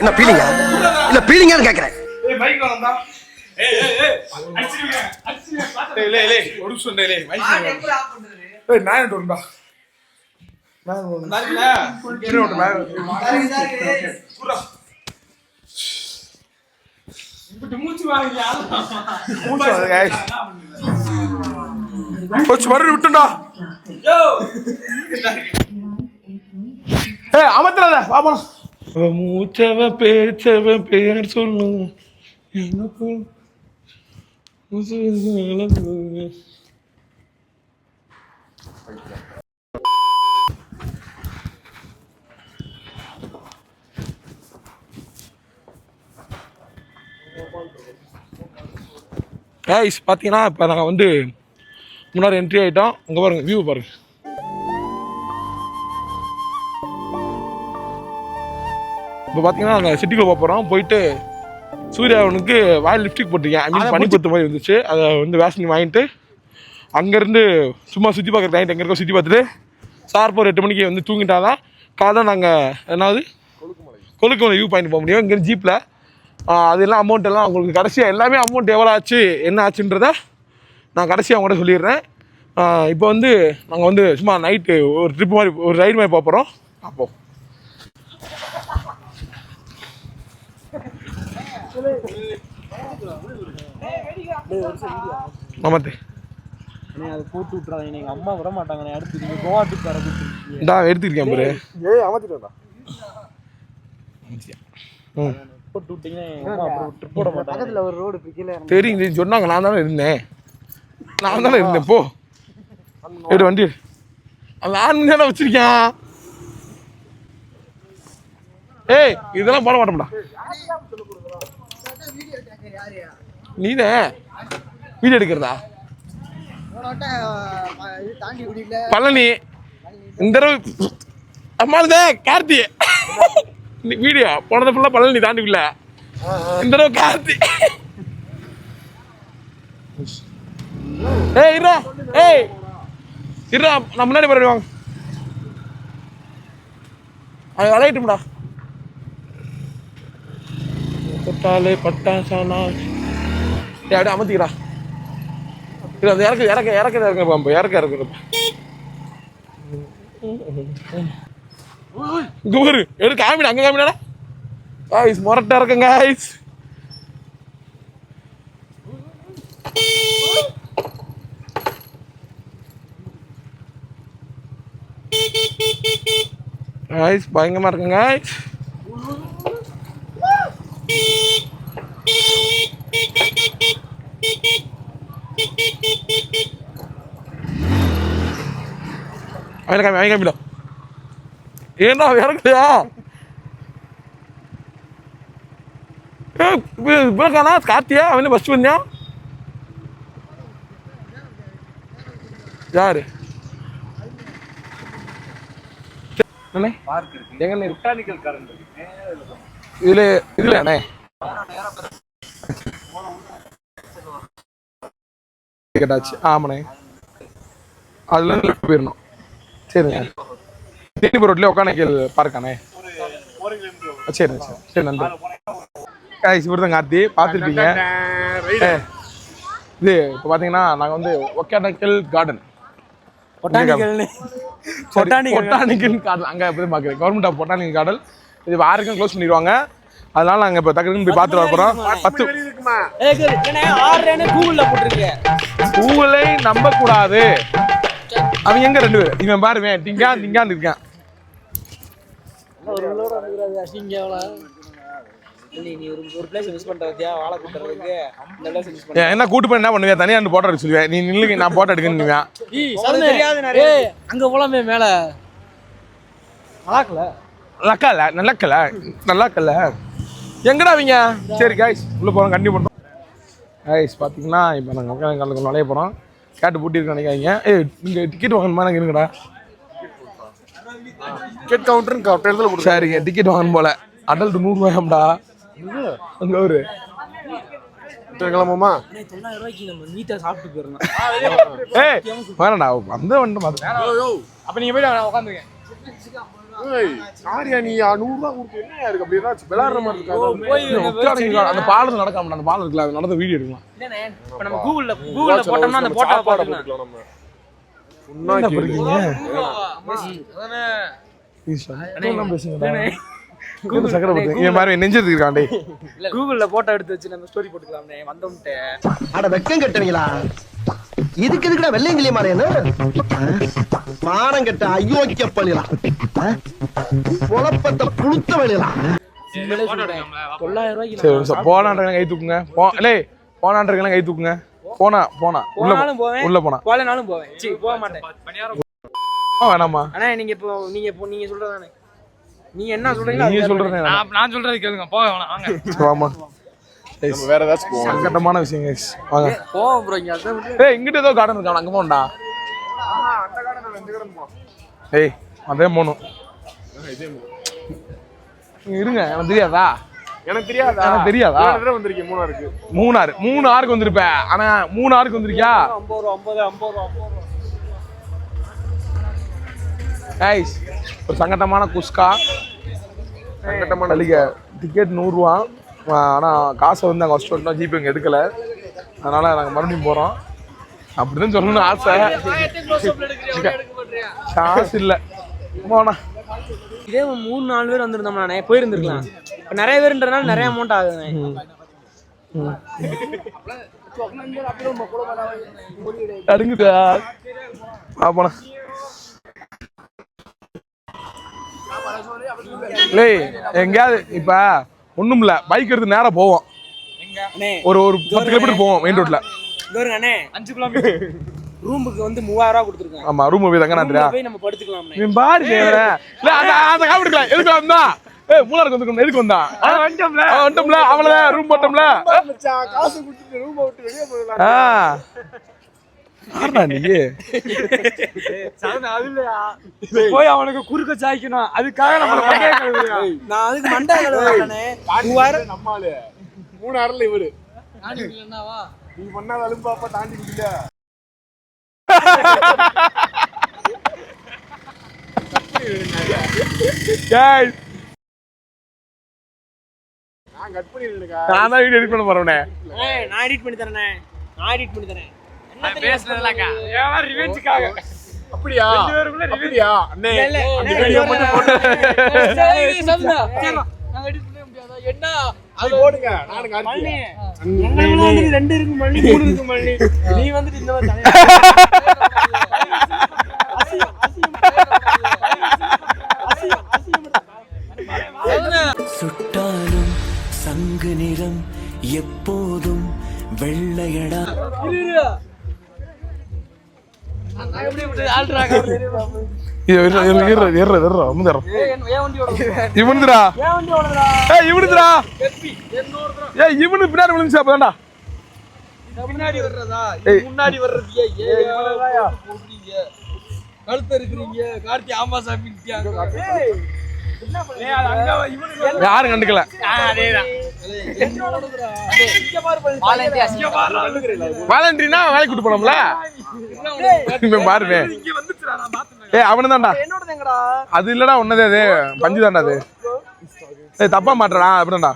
என்ன பீலிங்கா இல்ல பீலிங்கான்னு கேக்குறேன் நான் எப்படி ஆஃப் பண்றது போச்சு மறுபடியும் விட்டுண்டா ஏ அமர்த்தல பாப்பா மூச்சவ பேச்சவ பேர் சொல்லு எனக்கு கைஸ் பார்த்தீங்கன்னா இப்போ நாங்கள் வந்து முன்னாடி என்ட்ரி ஆகிட்டோம் அங்கே பாருங்க வியூ பாருங்க. இப்போ பார்த்தீங்கன்னா நாங்கள் சிட்டிக்குள்ள போக போகிறோம் போயிட்டு சூர்யாவனுக்கு வாயில் லிப்ஸ்டிக் போட்டிருக்கேன். ஐ மீன் பனி பத்து மாதிரி வந்துச்சு. அதை வந்து வேசனி வாங்கிட்டு அங்கேருந்து சும்மா சுற்றி பார்க்குற நைட் எங்கே இருக்கோ சுற்றி பார்த்துட்டு சார் ஒரு எட்டு மணிக்கு வந்து தூங்கிட்டாதான் காலைல நாங்கள் என்னது கொழுக்குமலை. வியூ பாயிண்ட் போக முடியும். இங்கே ஜீப்பில் அதெல்லாம் அமௌண்ட் எல்லாம் உங்களுக்கு கடைசியாக எல்லாமே அமௌண்ட் எவ்வளோ ஆச்சு என்ன ஆச்சுன்றத நான் கடைசியாக அவங்கள்ட்ட சொல்லிடுறேன். இப்போ வந்து நாங்கள் வந்து சும்மா நைட்டு ஒரு ட்ரிப் மாதிரி ஒரு ரைடு மாதிரி போக போகிறோம் அப்போ ஆமாத்தே அதை போட்டு அம்மா விட மாட்டாங்க அடுத்து நீங்க கோவா ட்ரிப் வர கூப்பிட்டு எடுத்துருக்கேன் பாரு போட்டு விட்டீங்கன்னா எங்க அம்மா அப்புறம் ட்ரிப் போட மாட்டாங்க. பக்கத்துல ஒரு ரோடு கீழே தெரியும் தெரியும். சொன்னாங்க நான் தானே இருந்தேன் நான் தானே இருந்தேன் போ. எடு வண்டி. அவன் ஆன் தானே வச்சிருக்கேன். ஏய் இதெல்லாம் போட மாட்டோம்டா. நீனே வீடியோ எடுக்கிறதா? பழனி. இந்த தடவை அம்மாளுதே கார்த்தி. வீடியோ போனது ஃபுல்லாக பழனி தாண்டிக்குள்ள இந்த தடவை கார்த்தி. ஏய் இருடா. ஏய். இருடா நான் முன்னாடி போய் வாங்க. அது விளையாட்டும்டா. தொட்டாலே பட்டாசானா ஏ அப்படியே அமர்த்திக்கிறா. இல்லை அந்த இறக்கு இறக்க இறக்க இறக்க பாம்பு. இறக்க இறக்குறப்ப இங்க ஒரு எடு காமிடா அங்க காமிடாடா காய்ஸ் முரட்டா இருக்கங்க காய்ஸ் காய்ஸ் பயங்கரமா இருக்குங்க காய்ஸ் அவனை காமி அவன் காமிடா ஏன்னா இறக்குலையா இப்போக்கானா கார்த்தியா? அவனே ஃபஸ்ட்டு வந்தியான் யாரு? இதுல இதுல அண்ணே. கேட்டாச்சு. ஆமாண்ணே. அதுல போயிடணும். சரிண்ணே. தேனிபுரம் ரோட்ல ஒக்கானைக்கல் பார்க்கானே சரி சரி சரி நன்றி. காய்ஸ் இவர் தான் கார்த்தி பார்த்துருப்பீங்க இது இப்போ பார்த்தீங்கன்னா நாங்கள் வந்து ஒகேனக்கல் கார்டன் பொட்டானிக்கல் கார்டன் அங்கே போய் பார்க்குறேன் கவர்மெண்ட் ஆஃப் பொட்டானிக்கல் கார்டன் இது ஆறுக்கும் க்ளோஸ் பண்ணிடுவாங்க. அதனால நாங்கள் இப்போ டக்குன்னு போய் பார்த்துட்டு வர போகிறோம் பத்து ஆறு கூகுள்ல போட்டிருக்கீங்க. பூவலை நம்ப கூடாது அவன் எங்க ரெண்டு பேர்? இவன் பாருவேன் திங்கா திங்கான்னு இருக்கான். என்ன கூட்டு போய் என்ன பண்ணுவேன் தனியா போட்டோ எடுக்க சொல்லுவேன் நீ நில்லுங்க நான் போட்டோ நிறைய அங்க போலாமே மேல. நல்லாக்கல நல்லாக்கல நல்லாக்கல நல்லாக்கல எங்கடா அவங்க சரி காய்ஸ் உள்ள போறோம் கண்டிப்பா பண்ணுறோம் காய்ஸ் பார்த்தீங்கன்னா இப்போ நாங்கள் ஒகேனக்கல்லுக்கு நுழைய போகிறோம் கேட்டு பூட்டிருக்கு நினைக்காதீங்க. ஏய் நீங்கள் டிக்கெட் வாங்கணுமா? நாங்கள் இருங்கடா டிக்கெட் கவுண்டர் கவுண்டர் சரிங்க டிக்கெட் வாங்கணும் போல. அடல்ட் நூறுரூவாயாம்டா. அங்க ஒரு கிளம்புமா அண்ணே தொள்ளாயிரம் ரூபாய்க்கு நம்ம நீட்டா சாப்பிட்டு போயிடலாம். ஏய் வேணாம்டா வந்த வந்து அப்ப நீங்க போய் உட்காந்துங்க யாரியா நீ நூறு ரூபா கொடுத்து என்ன இருக்கு? அப்படி ஏதாச்சும் விளையாடுற மாதிரி இருக்காது போய் அந்த பாலத்தில் நடக்காம அந்த பாலம் இருக்குல்ல அது நடந்த வீடியோ எடுக்கலாம். இல்லண்ணே இப்ப நம்ம கூகுள்ல கூகுள்ல போட்டோம்னா அந்த போட்டோ நம்ம. நெஞ்சதுக்கு இருக்காண்டே கூகுள்ல போட்டோ எடுத்து வச்சு நம்ம ஸ்டோரி போட்டுக்கலாம்னே வந்தோம்ட்டு. அட வெக்கம் கட்டுவீங்களா? இதுக்கு எதுக்குடா வெள்ளையங்கிலிய மாறேன்னு மானம் கட்ட அயோக்கிய பள்ளிலாம் குழப்பத்தை புழுத்த வழியலாம் தொள்ளாயிரம் ரூபாய்க்கு போனான்றவங்க கை தூக்குங்க. போ லே போனான்றவங்க கை தூக்குங்க. போனா போனா. உள்ள போனாலும் போவேன். உள்ள போனா. போலனாலும் போவேன். சி போக மாட்டேன். வேணாமா? அண்ணா நீங்க இப்போ நீங்க இப்போ நீங்க சொல்றதானே நீங்க என்ன சொல்றீங்களோ நீங்க சொல்றதே. நான் நான் சொல்றது கேளுங்க. போக வேணாம். வாங்க. சரி, நம்ம வேற ஏதாச்சும் போவோம். சங்கட்டமான விஷயம் guys. வாங்க. போவோம் ப்ரோ இங்க அதான் ஏய் இங்கிட்ட ஏதோ கார்டன் இருக்கான் அங்க போண்டா ஏய் அதே போகணும் இங்க இருங்க எனக்கு தெரியாதா எனக்கு தெரியாதா? எனக்கு தெரியாதா? தடவை வந்திருக்கேன் மூணாருக்கு? மூணாறு. மூணு ஆறுக்கு வந்திருப்ப. ஆனா மூணு ஆறுக்கு வந்திருக்கியா? ஐம்பது ரூபா ஐம்பது ஐம்பது ரூபா ஐம்பது ரூபா. கைஸ் ஒரு சங்கட்டமான குஸ்கா. சங்கட்டமான அழிக்க டிக்கெட் நூறுரூவா. ஆனால் காசை வந்து அங்கே வச்சுட்டு வந்தோம் ஜிபே இங்கே எடுக்கலை. அதனால் நாங்கள் மறுபடியும் போகிறோம் அப்படிதான் சொல்லணும்னு ஆசை. காசு இல்லை. போனா. இதே மூணு நாலு பேர் வந்திருந்தோம்னானே போயிருந்திருக்கலாம். நிறைய பேருன்றதுனால நிறைய அமௌண்ட் ஆகுதுண்ணே அடுங்குதா? ஆ போனா லேய் எங்கேயாவது இப்போ ஒன்றும் இல்லை பைக் எடுத்து நேராக போவோம். அண்ணே ஒரு ஒரு பத்து கிலோமீட்டர் போவோம் மெயின் அண்ணே அஞ்சு கிலோமீட்டர் ரூமுக்கு வந்து மூவாயிரம் ரூபா கொடுத்துருக்கேன். ஆமா ரூம் போய் தங்க ரூம்ல போய் நம்ம படுத்துக்கலாம்ண்ணே. இவன் பாரு. இல்ல அந்த எதுக்கு வந்தா? ஏய் மூணாருக்கு வந்துக்கணும் எதுக்கு வந்தான் வந்துட்டோம்ல. வந்துட்டோம்ல. அவ்வளவுதான். ரூம் போட்டோம்ல. காசு கொடுத்துட்டு ரூம் விட்டு வெளியே போயிடலாம். ஆ. யாருடா நீ? போய் அவனுக்கு குறுக்க சாய்க்கணும். அதுக்காக நம்ம நான் அதுக்கு மண்டை கழுவுறேனே மூவாயிரம் நம்மாலு மூணு அறல இவரு. நீ பண்ணாத அலும்பாப்பா தாண்டி குடிக்கல ஏய் நான் தான் வீடியோ எடிட் பண்ண போறேனே ஏய், நான் எடிட் பண்ணி தரேனே. நான் எடிட் பண்ணி தரேன். பேசுனதுலாக்கா ரிவெஞ்சுக்காக அப்படியா? அப்படியா? அண்ணே இல்ல, அந்த அண்ணே, வீடியோ இது மட்டும் போட்டு அது நானுங்க மல்லி, அண்ணே எங்களுக்குள்ள வந்துட்டு ரெண்டு இருக்கு மல்லி மூணு இருக்கு மல்லி. நீ வந்துட்டு இந்த மாதிரி இவனுதுடா. ஏய் இவனுதுடா. ஏய் இவனு பின்னாடி விழுந்துச்சு அப்பதான்டா பின்னாடி வர்றதா முன்னாடி வர்றது கழுத்து இருக்கிறீங்க கார்த்தி ஆமா சாமி யாரும் கண்டுக்கல வாலண்டரினா வேலைக்கு கூட்டு போனோம்ல இவன் ஏய் அவனு தான்டா அது இல்லடா ஒன்னதே அது. பஞ்சு தான்டா அது. ஏய் தப்பா மாட்டடா அப்படிதான்டா.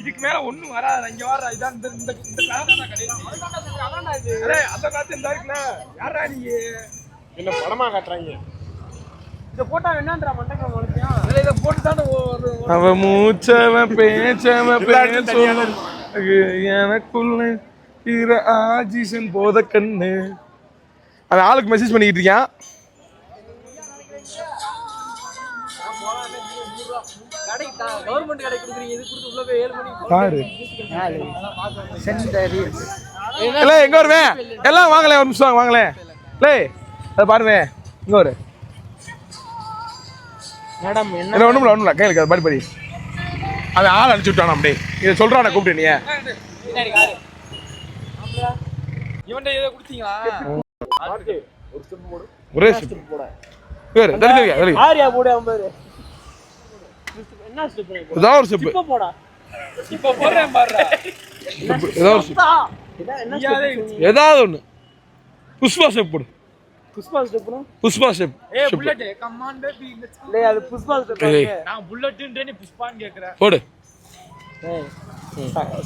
இதுக்கு மேல ஒண்ணும் வராது இங்க வர இதான் இந்த இந்த இந்த கார் தான் கடைசி அடே அந்த காத்து இந்த இருக்குல யாரா நீ? என்ன படமா காட்டுறாங்க? இத போட்டா என்னன்றா மண்டக்க உனக்கு? இல்ல இத போட்டு தானே அவ மூச்சவன் பேச்சவன் பேச்சவன் எனக்குள்ள இர ஆஜிசன் போத கண்ணு அந்த ஆளுக்கு மெசேஜ் பண்ணிக்கிட்டு இருக்கான் கவர்மெண்ட் கடை கொடுக்குறீங்க இது கொடுத்து உள்ள போய் ஏழு மணிக்கு யாரு சென்டரி இல்ல எங்க வருவேன் எல்லாம் வாங்களே ஒரு நிமிஷம் வாங்களே. லே அதை பாருவே இங்க வரு. மேடம் என்ன கையில் அது படி படி. அது ஆள் அனுப்பிச்சு விட்டான் அப்படியே இதை சொல்றான கூப்பிட்டு நீ இவன்ட்ட இதை கொடுத்தீங்களா? ஒரே ஆரியா போடு என்ன ஸ்டெப் ஏதாவது ஒரு ஸ்டெப் இப்ப போடா. இப்போ போடுறேன் பாருடா. ஏதாவது ஒரு ஸ்டெப் ஏதாவது ஒன்று புஷ்பா ஸ்டெப் போடு. புஷ்பா ஸ்டெப்னா புஷ்பா ஸ்டெப் ஏய் புல்லட் கமான் பேபி டேய் அது புஷ்பா ஸ்டெப். நான் புல்லட்ன்றே நீ புஷ்பான்னு கேக்குறேன் போடு.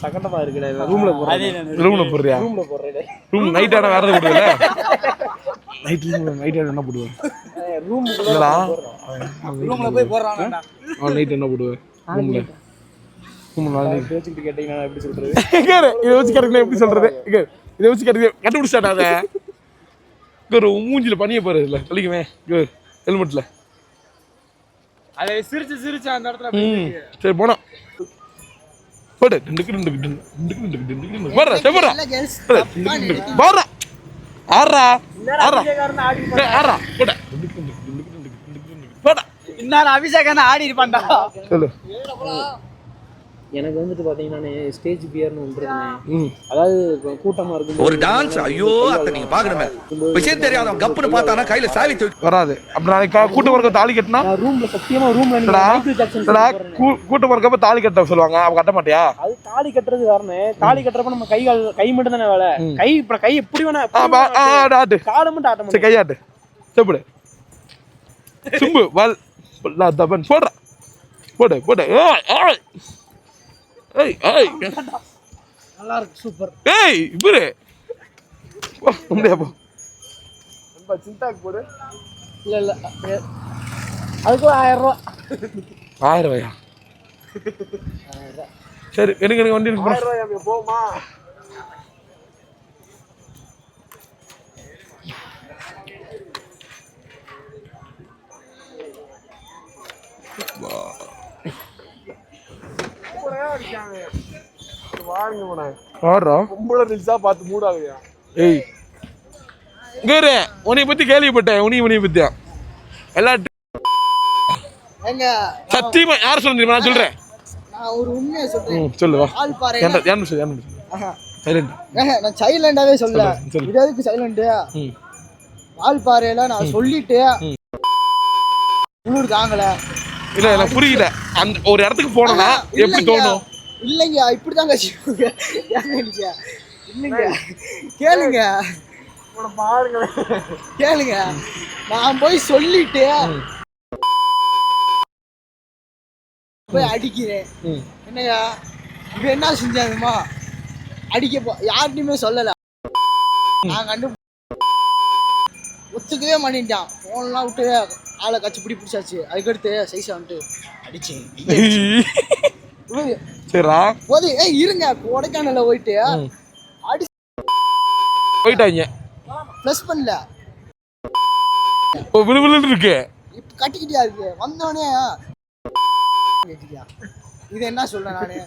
சகண்டமா இருக்குடா ரூம்ல போறேன் ரூம்ல போடுறியா? ரூம்ல போறேன் ரூம் நைட் ஆட வேற எதுவும் போடுவல நைட் நைட் ஆட என்ன போடுவேன்? ரூமுக்குள்ள இல்லடா. நைட் என்ன போடுவேன் இதை வச்சு எப்படி சொல்றது? இதை வச்சு கேட்டீங்க கண்டுபிடிச்சாடா அதை. ஒரு மூஞ்சில பனிய பாரு இல்ல கழிக்குமே. ஹெல்மெட்ல அதை சரி போனோம் போடு. ரெண்டுக்கு ரெண்டுக்கு ரெண்டுக்கு ஆறா ஆறா ஆறா இன்னார் அபிஷேகம் ஆடி இருப்பான்டா. சொல்லு. எனக்கு வந்துட்டு பாத்தீங்கன்னா ஸ்டேஜ் பியர்னு ஒன்று அதாவது கூட்டமா இருக்கும் ஒரு டான்ஸ் ஐயோ அத்தை நீங்க பாக்கணுமே விஷயம் தெரியாதவன் கப்புன்னு பார்த்தானா கையில சாவி தூக்கி வராது. அப்படி நாளைக்கு கூட்டம் இருக்க தாலி கட்டினா ரூம்ல சத்தியமா ரூம்ல கூட்டம் இருக்கப்ப தாலி கட்ட சொல்லுவாங்க. அவ கட்ட மாட்டியா? அது தாலி கட்டுறது காரணம். தாலி கட்டுறப்ப நம்ம கை கால் கை மட்டும் தானே வேலை. கை இப்ப கை எப்படி வேணா ஆட்டு. ஆடு, ஆட்டு. காலை மட்டும் ஆட்ட முடியும். கையாட்டு. செப்பிடு. சிம்பு வல் லா, தபன் போடுறா போடு போடு ஏய் ஏய் ஏய் ஏய் நல்லா இருக்கு சூப்பர் ஏய் இவரு போ முடியா போ சிந்தாக் போடு இல்ல இல்ல அதுக்கு ஆயிரம் ரூபா ஆயிரம் ரூபாயா சரி எனக்கு எனக்கு வண்டி இருக்கு போமா உன்னை பத்தி கேள்விப்பட்டேன். உனி உனிய பத்தியா? எல்லா சத்தியமா யார் சொல்ல நான் சொல்றேன். ஒரு உண்மையை சொல்றேன். சொல்லுவா யாரும் நான் சைலண்டாவே சொல்ல இதுக்கு சைலண்டு வால்பாறையில நான் சொல்லிட்டு குளிர் தாங்கல. இல்ல எனக்கு புரியல. அந்த ஒரு இடத்துக்கு போனோம்னா எப்படி இல்லைங்க. தோணும்? இல்லைங்க இப்படிதாங்க? இல்லைங்க. கேளுங்க. பாருங்க கேளுங்க. நான் போய் சொல்லிட்டு போய் அடிக்கிறேன். என்னங்க? இது என்ன செஞ்சாங்கம்மா? அடிக்க போ யார்கிட்டயுமே சொல்லல. நான் கண்டு ஒத்துக்கவே மாட்டேன்ட்டான். போன்லாம் விட்டு ஆளை கச்சி பிடி பிடிச்சாச்சு. அதுக்கடுத்து சைஸா வந்துட்டு அடிச்சேன் இவரு, சரிடா. போது ஏய் இருங்க. கொடைக்கானல்ல போயிட்டு அடி போயிட்டாங்க. ப்ளஸ் பண்ணல ஓ விழு விழுன்னு இருக்கு. இப்ப கட்டிக்கிட்டியா இருக்கு? வந்தோடனே கேட்டியா இது என்ன சொல்றேன் நானு?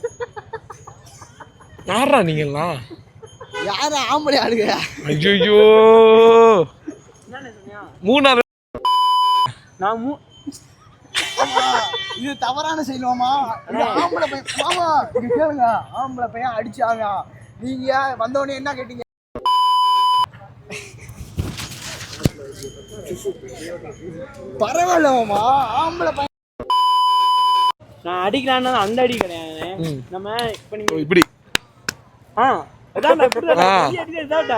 யாரா நீங்கெல்லாம் யாரு ஆம்பளை ஆளுங்க? ஐயோ மூணாறு நான் இது தவறான செய்யலாமா ஆம்பளை பையன் மாமா இங்க கேளுங்க. ஆம்பளை பையன் அடிச்சாங்க. நீங்க வந்தோடனே என்ன கேட்டீங்க? பரவாயில்ல மாமா ஆம்பளை பையன் நான் அடிக்கலான்னு அந்த அடி கிடையாது. நம்ம இப்ப நீங்க இப்படி. ஆ அதான்டா இப்படிதான் ஆ. அடி அடிக்கிறது